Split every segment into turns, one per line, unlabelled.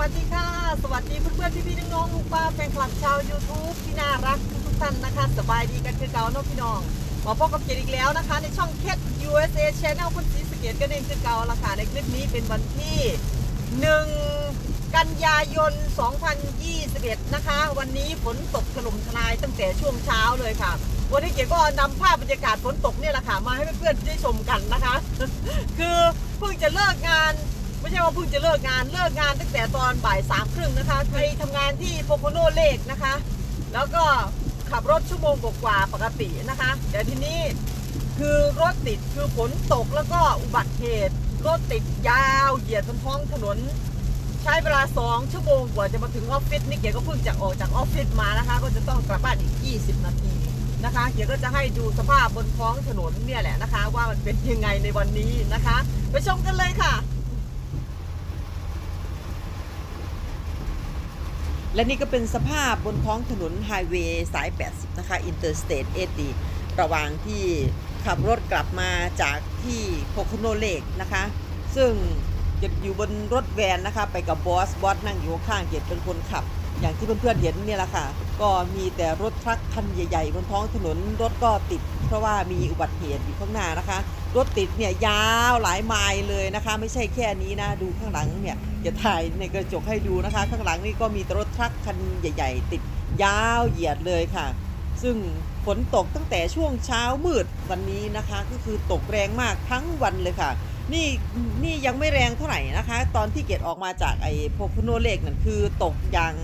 วัสดีค่ะ สวัสดีเพื่อนๆพี่ๆน้องๆลูกป้าแฟนคลับชาว YouTube ที่น่ารักทุกๆท่านนะคะ สบายดีกันคือเก่าเนาะพี่น้องมาพบกับเกียรติอีกแล้วนะคะ ในช่องเคส USA Channel คนสีสเกตกันเองคือเก่าละค่ะในคลิปนี้เป็นวันที่ 1 กันยายน 2021 นะคะ วันนี้ฝนตกถล่มทลายตั้งแต่ช่วงเช้าเลยค่ะ วันนี้เก๋ก็นำภาพบรรยากาศฝนตกเนี่ยแหละค่ะมาให้เพื่อนๆได้ชมกันนะคะ คือเพิ่งจะเลิกงาน ไม่ใช่ว่าเพิ่งจะเลิกงานเลิกงานตั้งแต่ตอนบ่ายสามครึ่งนะคะไปทำงานที่โพโคโนเลกนะคะ แล้วก็ขับรถชั่วโมงกว่าปกตินะคะแต่ทีนี้คือรถติดคือฝนตกแล้วก็อุบัติเหตุรถติดยาวเหยียดบนท้องถนน ใช้เวลา2ชั่วโมงกว่าจะมาถึงออฟฟิศนี่เก๋ก็เพิ่งจะออกจากออฟฟิศมานะคะ ก็จะต้องกลับบ้านอีก 20 นาทีนะคะเก๋ก็จะให้ดูสภาพบนท้องถนนเนี่ยแหละนะคะ ว่ามันเป็นยังไงในวันนี้นะคะ ไปชมกันเลยค่ะ และนี่ก็เป็นสภาพบนท้องถนนไฮเวย์สาย 80 นะคะอินเตอร์สเตทเอดีระหว่างที่ขับรถกลับมาจากที่โพโคโนเลกนะคะ ซึ่งเจ็ดอยู่บนรถแวนนะคะ ไปกับบอส บอสนั่งอยู่ข้างเจ็ดเป็นคนขับ อย่างที่เพื่อนๆเห็นเนี่ยแหละค่ะ ก็มีแต่รถทรัคคันใหญ่ๆ บนท้องถนนรถก็ติด เพราะว่ามีอุบัติเหตุอยู่ข้างหน้านะคะ รถติดเนี่ยยาวหลายไมล์เลยนะคะ ไม่ใช่แค่นี้นะ ดูข้างหลังเนี่ยจะถ่ายในกระจกให้ดูนะคะ ข้างหลังนี่ก็มีรถทรัคคันใหญ่ ๆ ติดยาวเหยียดเลยค่ะ ซึ่งฝนตกตั้งแต่ช่วงเช้ามืดวันนี้นะคะ ก็คือตกแรงมากทั้งวันเลยค่ะ นี่นี่ยังไม่แรงเท่าไหร่นะคะ ตอนที่เกดออกมาจากไอ้โพคุโนเลกนั่นคือตกอย่าง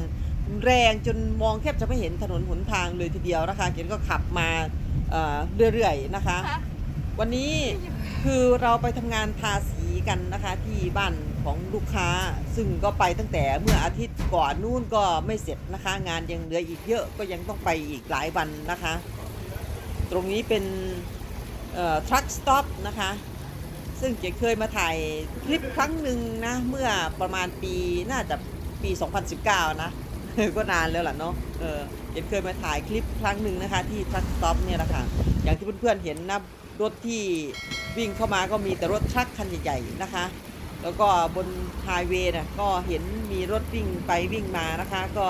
แรงจนมองแทบจะไม่เห็นถนนหนทางเลยทีเดียวนะคะ เกดก็ขับมาเเรื่อยๆนะคะ วันนี้คือเราไปทำงานทาสีกันนะคะที่บ้านของลูกค้า ซึ่งก็ไปตั้งแต่เมื่ออาทิตย์ก่อนนู่นก็ไม่เสร็จนะคะ งานยังเหลืออีกเยอะก็ยังต้องไปอีกหลายวันนะคะ ตรงนี้เป็นทรัคสต็อปนะคะ ซึ่งเก๋เคยมาถ่ายคลิปครั้งหนึ่งนะ เมื่อประมาณปีน่าจะปี 2019 นะ ก็นานแล้วล่ะเนาะเออเก๋เคยมาถ่ายคลิปครั้งหนึ่งนะคะ ที่ทรัคสต็อปเนี่ยแหละค่ะอย่างที่เพื่อนๆเห็นนะ รถที่วิ่งเข้ามาก็มีแต่รถทรัคคันใหญ่ๆนะคะ แล้วก็บนไฮเวย์น่ะก็เห็นมีรถวิ่งไปวิ่งมานะคะ ก็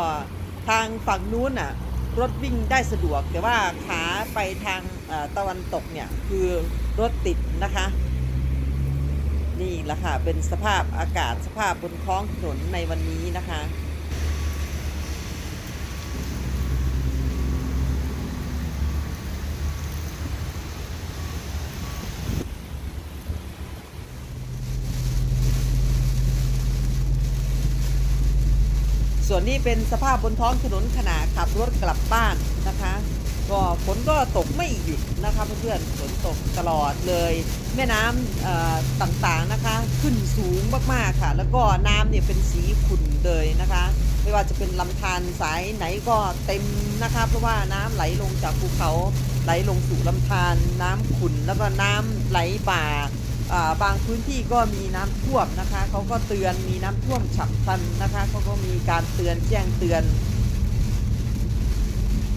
ทางฝั่งนู้นน่ะรถวิ่งได้สะดวก แต่ว่าขาไปทางตะวันตกเนี่ยคือรถติดนะคะ นี่แหละค่ะเป็นสภาพอากาศสภาพบนท้องถนนในวันนี้นะคะ ส่วนนี้เป็นสภาพบนท้องถนนขณะขับรถกลับบ้านนะคะ ก็ฝนก็ตกไม่หยุดนะคะเพื่อนๆฝนตกตลอดเลย แม่น้ำต่างๆนะคะ ขึ้นสูงมากๆค่ะ แล้วก็น้ำเนี่ยเป็นสีขุ่นเลยนะคะ ไม่ว่าจะเป็นลำธารสายไหนก็เต็มนะคะ เพราะว่าน้ำไหลลงจากภูเขาไหลลงสู่ลำธารน้ำขุ่นแล้วก็น้ำไหลบ่า บางพื้นที่ก็มีน้ำท่วมนะคะเขาก็เตือนมีน้ำท่วมฉับพลันนะคะเขาก็มีการเตือนแจ้งเตือน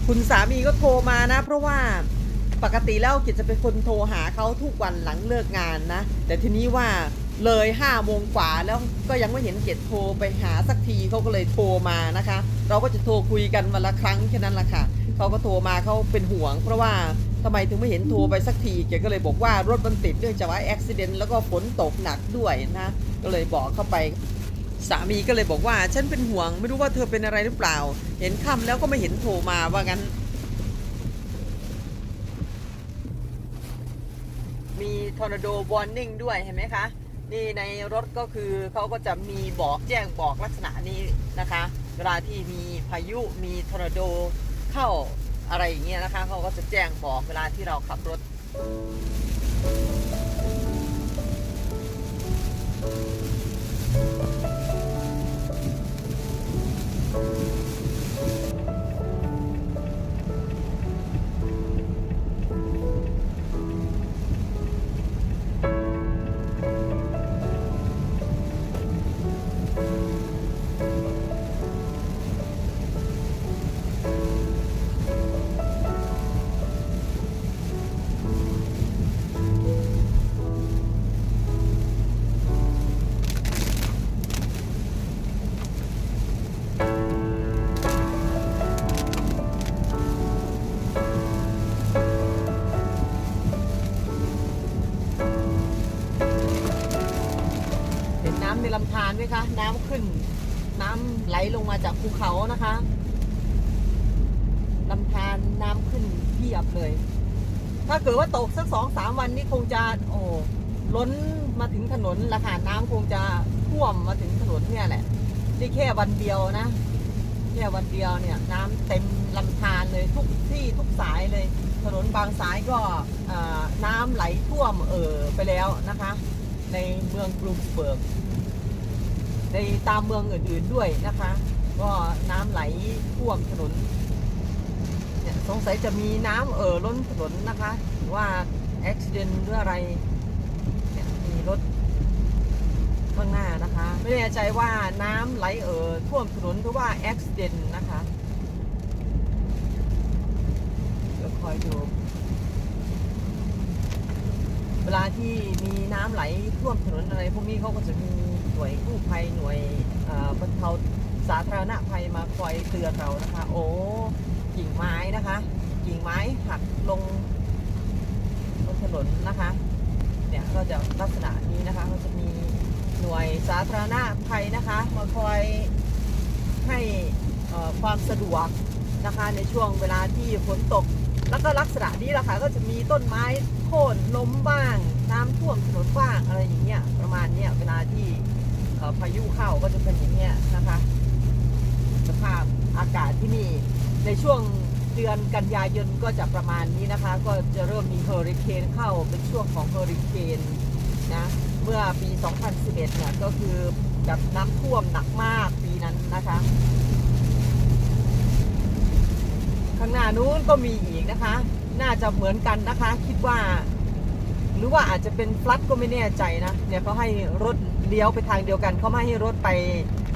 คุณสามีก็โทรมานะ เพราะว่าปกติแล้วกิจจะเป็นคนโทรหาเขาทุกวันหลังเลิกงานนะ แต่ทีนี้ว่าเลยห้าโมงกว่าแล้วก็ยังไม่เห็นเกดโทรไปหาสักทีเขาก็เลยโทรมานะคะ เราก็จะโทรคุยกันวันละครั้งแค่นั้นแหละค่ะเขาก็โทรมาเขาเป็นห่วง เพราะว่า ทำไมถึงไม่เห็นโทรไปสักทีเกก็เลยบอกว่ารถมันติดเนื่องจากว่าอุบิเหตุแล้วก็ฝนตกหนักด้วยนะก็เลยบอกเข้าไปสามีก็เลยบอกว่าฉันเป็นห่วง ไม่รู้ว่าเธอเป็นอะไรหรือเปล่า เห็นค่ำแล้วก็ไม่เห็นโทรมาว่างั้น มีทอร์นาโดวอร์นิ่งด้วยเห็นไหมคะ นี่ในรถก็คือเขาก็จะมีบอกแจ้งบอกลักษณะนี้นะคะ เวลาที่มีพายุมีทอร์นาโดเข้า อะไรอย่างเงี้ยนะคะเขาก็จะแจ้งบอกเวลาที่เราขับรถคา
รไหมคะ น้ำขึ้น น้ำไหลลงมาจากภูเขานะคะลำธารน้ำขึ้นเพียบเลย ถ้าเกิดว่าตกสักสองสามวันนี้คงจะโอ้ล้นมาถึงถนนละค่ะน้ำคงจะท่วมมาถึงถนนเนี่ยแหละนี่แค่วันเดียวนะแค่วันเดียวเนี่ยน้ำเต็มลำธารเลยทุกที่ทุกสายเลย ถนนบางสายก็น้ำไหลท่วมเอ่อไปแล้วนะคะ ในเมืองกรุงเบิร์ก ในตามเมืองอื่นๆด้วยนะคะ ก็น้ำไหลท่วมถนนเนี่ยสงสัยจะมีน้ำเอ่อล้นถนนนะคะหรือว่าอุบิเหตุหรืออะไรเนี่ยมีรถข้างหน้านะคะ ไม่แน่ใจว่าน้ำไหลเอ่อท่วมถนนหรือว่าอุบิเหตุนะคะเดี๋ยวคอยดูเวลาที่มี น้ำไหลท่วมถนนอะไรพวกนี้เขาก็จะมีหน่วยกู้ภัยหน่วยบรรเทาสาธารณภัยมาคอยเตือนเรานะคะ โอ้กิ่งไม้นะคะ กิ่งไม้หักลงบนถนนนะคะเนี่ยก็จะลักษณะนี้นะคะก็จะมีหน่วยสาธารณภัยนะคะ มาคอยให้ความสะดวกนะคะในช่วงเวลาที่ฝนตก แล้วก็ลักษณะนี้แหละค่ะก็จะมีต้นไม้โค่นล้มบ้าง น้ำท่วมถนนบ้างอะไรอย่างเงี้ยประมาณเนี้ยเวลาที่พายุเข้าก็จะเป็นอย่างเงี้ยนะคะ สภาพอากาศที่นี่ในช่วงเดือนกันยายนก็จะประมาณนี้นะคะ ก็จะเริ่มมีเฮอริเคนเข้าเป็นช่วงของเฮอริเคนนะเมื่อปี 2011เนี่ยก็คือแบบน้ำท่วมหนักมากปีนั้นนะคะ ข้างหน้านู้นก็มีอีกนะคะ น่าจะเหมือนกันนะคะ คิดว่า หรือว่าอาจจะเป็นฟลัดก็ไม่แน่ใจนะเนี่ยเขาให้รถเลี้ยวไปทางเดียวกันเขาไม่ให้รถไป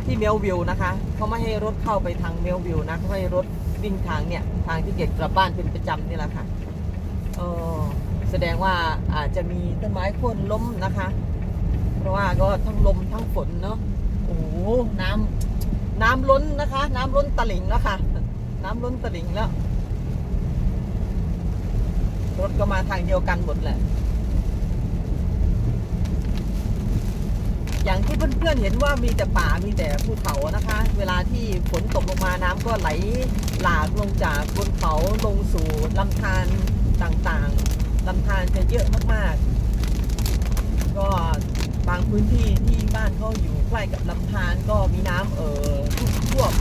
ที่เมลวิวนะคะเขาไม่ให้รถเข้าไปทางเมลวิวนะเขาให้รถวิ่งทางเนี่ยทางที่เกตกลับบ้านเป็นประจำนี่แหละค่ะออแสดงว่าอาจจะมีต้นไม้โค่นล้มนะคะ เพราะว่าก็ทั้งลมทั้งฝนเนาะโอ้โหน้ำน้ำล้นนะคะ น้ำล้นตลิ่งแล้วค่ะ น้ำล้นตลิ่งแล้ว รถก็มาทางเดียวกันหมดแหละ อย่างที่เพื่อนๆเห็นว่ามีแต่ป่ามีแต่ภูเขานะคะ เวลาที่ฝนตกลงมาน้ำก็ไหลหลากลงจากบนเขาลงสู่ลำธารต่างๆลำธารจะเยอะมากๆ ก็บางพื้นที่ที่บ้านเขาอยู่ใกล้กับลำธารก็มีน้ำเอ่อท่วม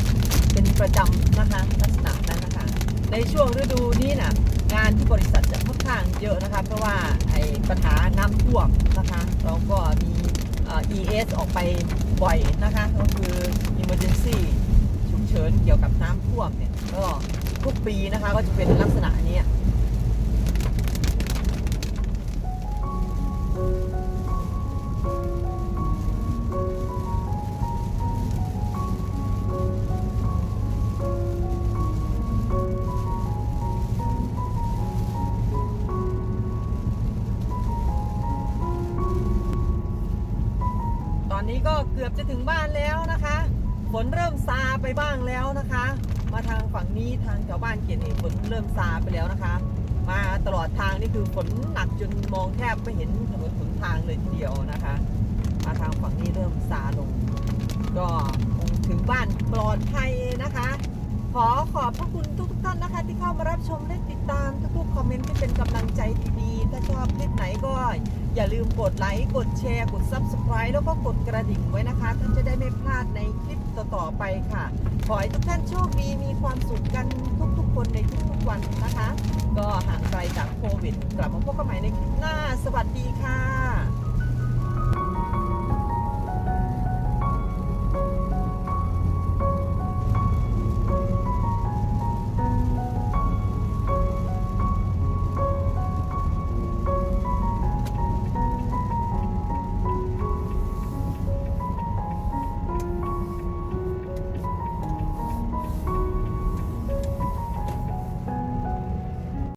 ประจำนะคะลักษณะนั้นนะคะ ในช่วงฤดูนี้นะงานที่บริษัทจะค่อนข้างเยอะนะคะ เพราะว่าไอ้ปัญหาน้ำท่วมนะคะ เราก็มีเอ่อ ES ออกไปบ่อยนะคะ ก็คือ Emergency ฉุกเฉินเกี่ยวกับน้ำท่วมเนี่ย ก็ทุกปีนะคะก็จะเป็นลักษณะนี้ตอ นี้ก็เกือบจะถึงบ้านแล้วนะคะฝนเริ่มซาไปบ้างแล้วนะคะ มาทางฝั่งนี้ทางแถวบ้านเกียรติฝนเริ่มซาไปแล้วนะคะ มาตลอดทางนี่คือฝนหนักจนมองแทบไม่เห็นถนนหนทางเลยทีเดียวนะคะ มาทางฝั่งนี้เริ่มซาลง ก็คงถึงบ้านปลอดภัยนะคะ ขอขอบพระคุณทุก ท่านนะคะที่เข้ามารับชมและติดตามทุกๆคอมเมนต์ที่เป็นกำลังใจดีๆ ถ้าชอบคลิปไหนก็อย่าลืมกดไลค์กดแชร์ กด Subscribe แล้วก็กดกระดิ่งไว้นะคะ ท่านจะได้ไม่พลาดในคลิปต่อๆไปค่ะ ขอให้ทุกท่านโชคดีมีความสุขกันทุกๆ คนในทุกๆวันนะคะ ก็ห่างไกลจากโควิด กลับมาพบกันใหม่ในคลิปหน้า สวัสดีค่ะ